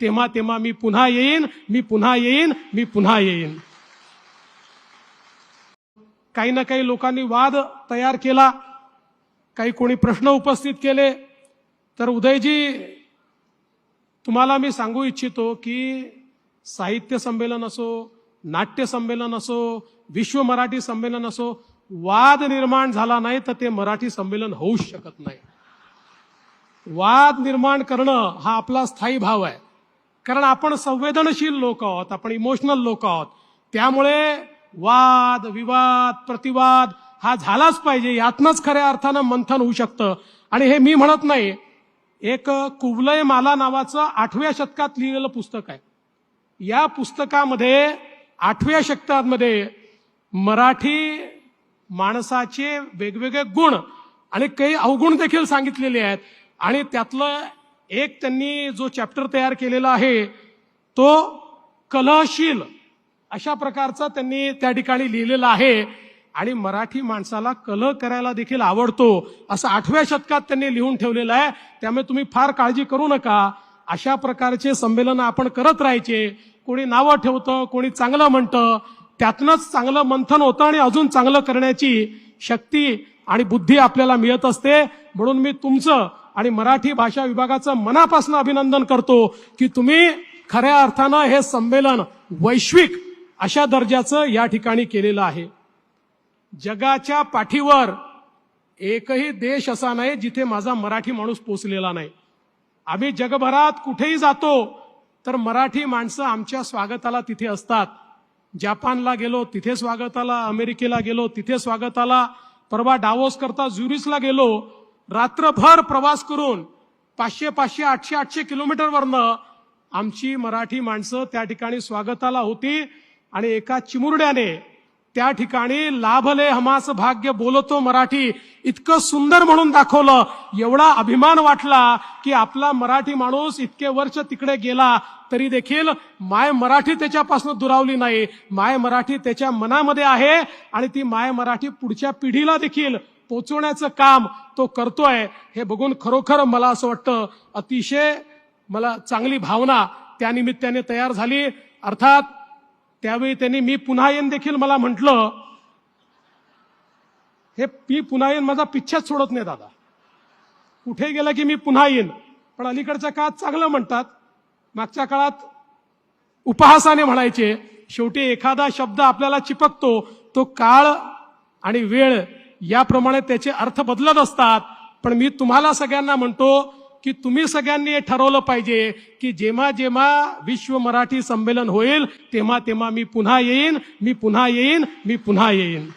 तेव्हा तेव्हा मी पुन्हा येईन मी पुन्हा येईन मी पुन्हा येईन. काही ना काही लोकांनी वाद तयार केला. काही कोणी प्रश्न उपस्थित केले. तर उदयजी तुम्हाला मी सांगू इच्छितो की साहित्य संमेलन असो नाट्य संमेलन असो विश्व मराठी संमेलन असो वाद निर्माण झाला नाही तर ते मराठी संमेलन होऊच शकत नाही. वाद निर्माण करणं हा आपला स्थायी भाव आहे. कारण आपण संवेदनशील लोक आहोत आपण इमोशनल लोक आहोत. त्यामुळे वाद विवाद प्रतिवाद हा झालाच पाहिजे यातनंच खऱ्या अर्थानं मंथन होऊ शकतं. आणि हे मी म्हणत नाही एक कुवलय माला नावाचं आठव्या शतकात लिहिलेलं पुस्तक आहे. या पुस्तकामध्ये आठव्या शतकामध्ये मराठी माणसाचे वेगवेगळे गुण आणि काही अवगुण देखील सांगितलेले आहेत. आणि त्यातलं एक त्यांनी जो चॅप्टर तयार केलेला आहे तो कलहशील अशा प्रकारचा त्यांनी त्या ठिकाणी लिहिलेला आहे. आणि मराठी माणसाला कलह करायला देखील आवडतो असं आठव्या शतकात त्यांनी लिहून ठेवलेलं आहे. त्यामुळे तुम्ही फार काळजी करू नका. अशा प्रकारचे संमेलन आपण करत राहायचे. कोणी नावं ठेवतं कोणी चांगलं म्हणतं त्यातनंच चांगलं मंथन होतं आणि अजून चांगलं करण्याची शक्ती आणि बुद्धी आपल्याला मिळत असते. म्हणून मी तुमचं आणि मराठी भाषा विभागाचं मनापासून अभिनंदन करतो की तुम्ही खऱ्या अर्थानं हे संमेलन वैश्विक अशा दर्जाचं या ठिकाणी केलेलं आहे. जगाच्या पाठीवर एकही देश असा नाही जिथे माझा मराठी माणूस पोचलेला नाही. आम्ही जगभरात कुठेही जातो तर मराठी माणसं आमच्या स्वागताला तिथे असतात. जपानला गेलो तिथे स्वागताला अमेरिकेला गेलो तिथे स्वागताला परवा डावोस करता झुरिसला गेलो रात्रभर प्रवास करून पाचशे पाचशे आठशे आठशे किलोमीटरवरनं आमची मराठी माणसं त्या ठिकाणी स्वागताला होती आणि एका चिमुरड्याने त्या ठिकाणी लाभले हमास भाग्य बोलतो मराठी. इतकं सुंदर म्हणून दाखवलं. एवढा अभिमान वाटला की आपला मराठी माणूस इतके वर्ष तिकडे गेला तरी देखील माय मराठी त्याच्यापासून दुरावली नाही. माय मराठी त्याच्या मनामध्ये आहे आणि ती माय मराठी पुढच्या पिढीला देखील पोचवण्याचं काम तो करतोय हे बघून खरोखर मला असं वाटतं अतिशय मला चांगली भावना त्यानिमित्ताने तयार झाली. अर्थात त्यावेळी त्यांनी मी पुन्हा येईन देखील मला म्हटलं हे मी पुन्हा येईन माझा पिच्छाच सोडत नाही दादा. कुठे गेला की मी पुन्हा येईन पण अलीकडच्या काळात चांगलं म्हणतात. मागच्या काळात उपहासाने म्हणायचे शेवटी एखादा शब्द आपल्याला चिपकतो तो काळ आणि वेळ याप्रमाणे त्याचे अर्थ बदलत असतात. पण मी तुम्हाला सगळ्यांना म्हणतो की तुम्ही सगळ्यांनी हे ठरवलं पाहिजे की जेव्हा जेव्हा विश्व मराठी संमेलन होईल तेव्हा तेव्हा मी पुन्हा येईन मी पुन्हा येईन मी पुन्हा येईन.